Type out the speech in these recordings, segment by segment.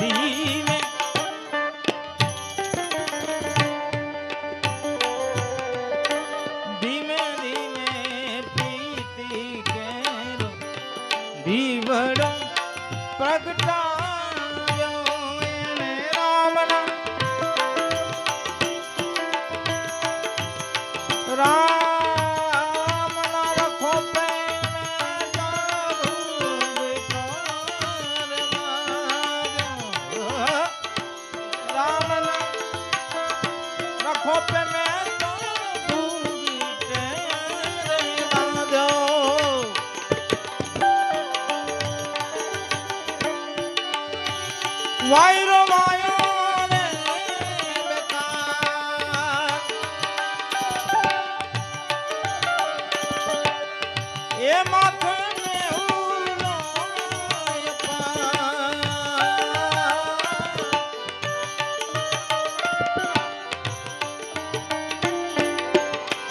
你。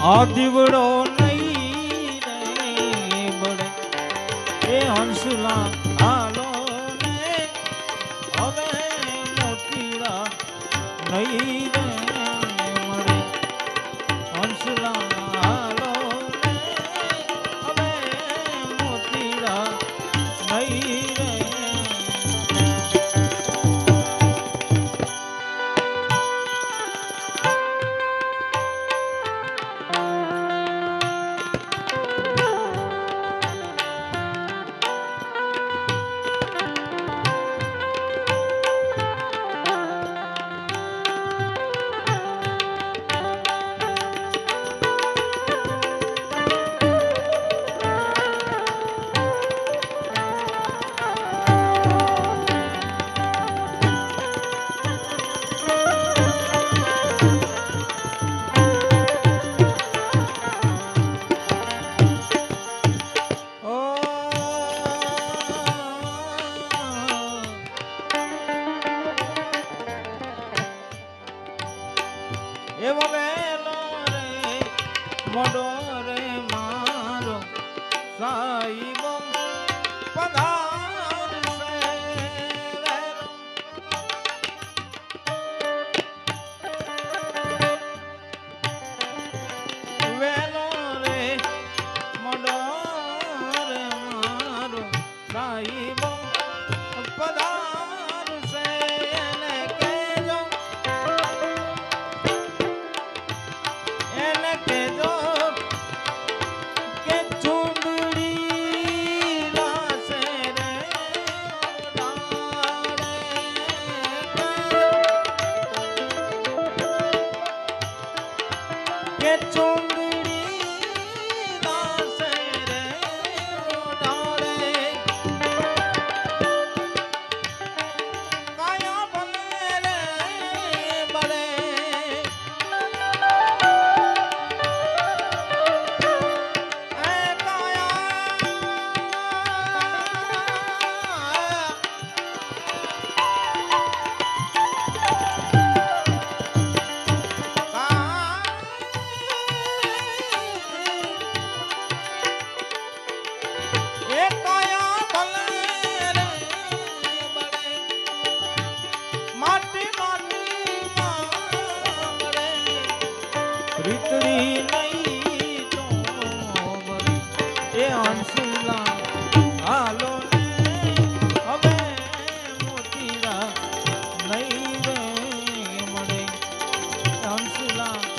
આ દીવડો નહીં બળે. એ હંસલા get on 洋气辣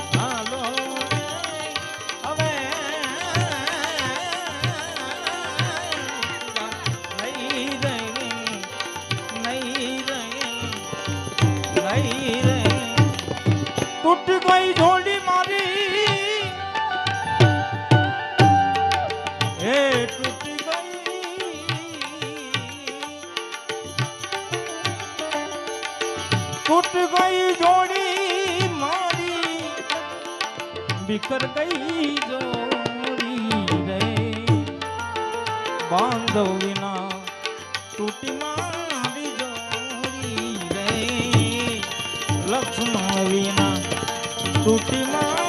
બિકર ગઈ જોડી રે. બાંધવ વિના તૂટી મારી જોડી રે. લક્ષ્મણ વિના તૂટી મારી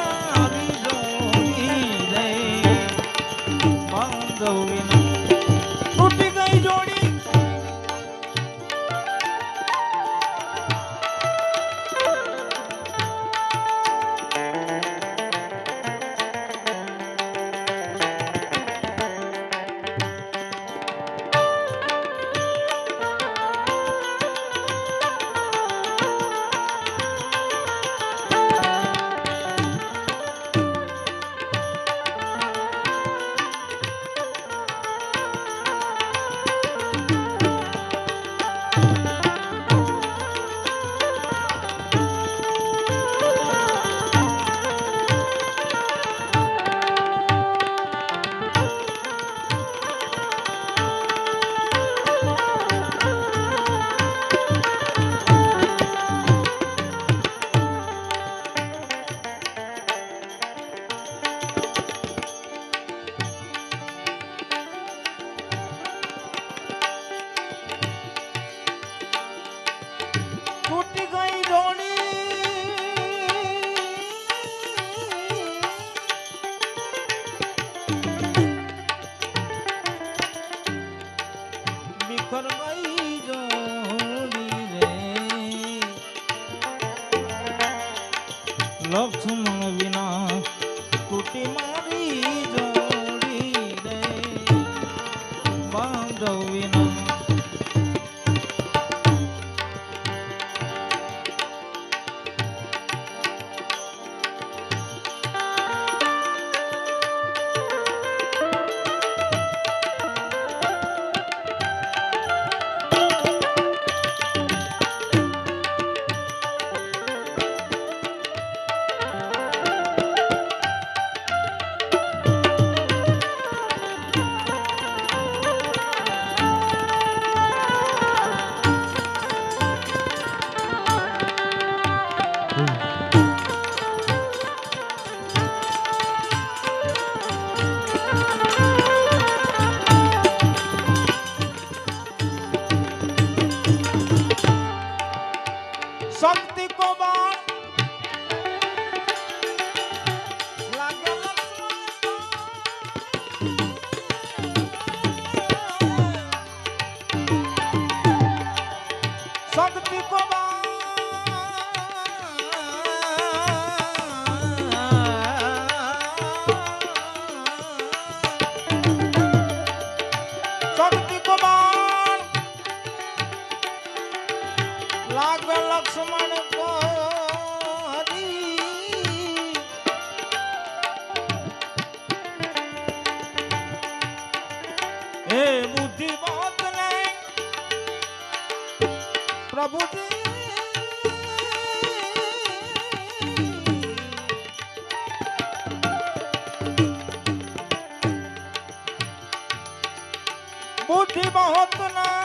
નથી મહોતના.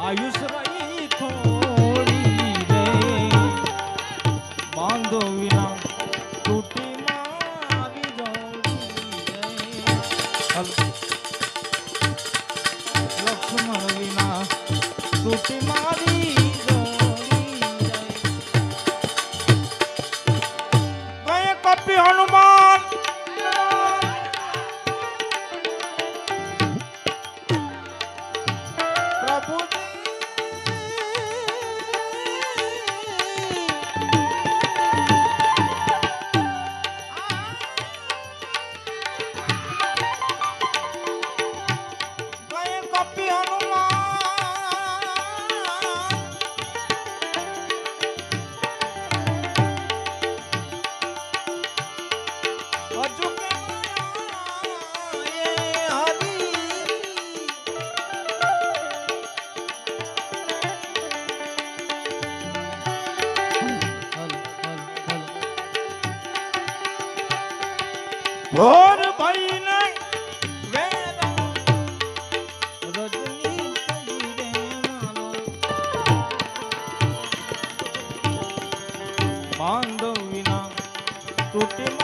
આયુષ રહી થોડી રે બાંધો વિના તૂટી મારી જોડી લક્ષ્મણ વિના તૂટી મારી હનુમાન কোটি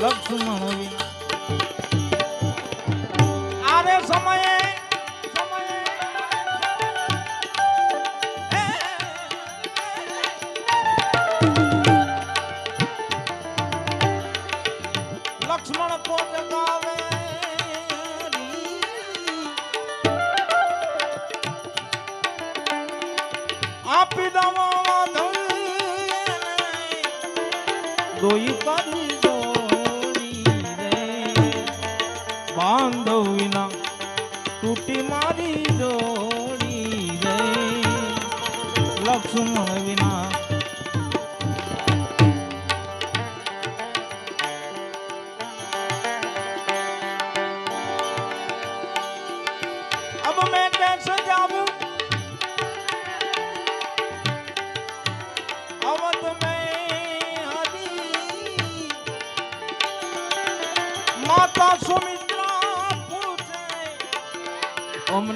લક્ષ્મણ આરે સમયે લક્ષ્મણ તો જગાવે આપી દવા દોઈ કરી બાંધો વિના તૂટી મારી જોડી જય લક્ષ્મણ વિના અબ મેં કેસે જાવું માતા સુમી Om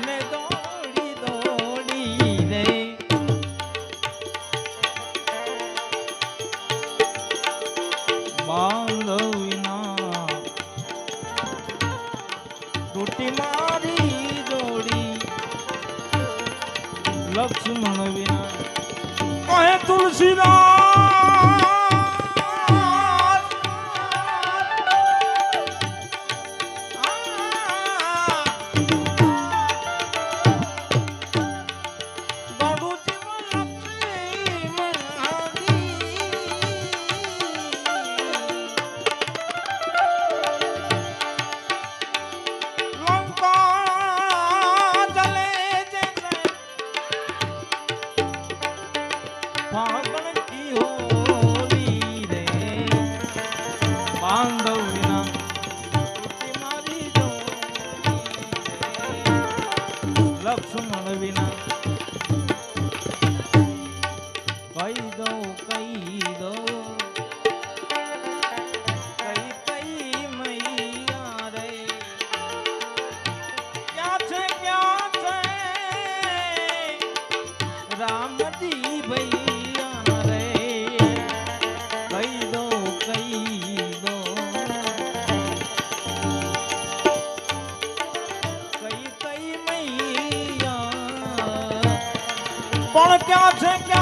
黄豆酱 क्या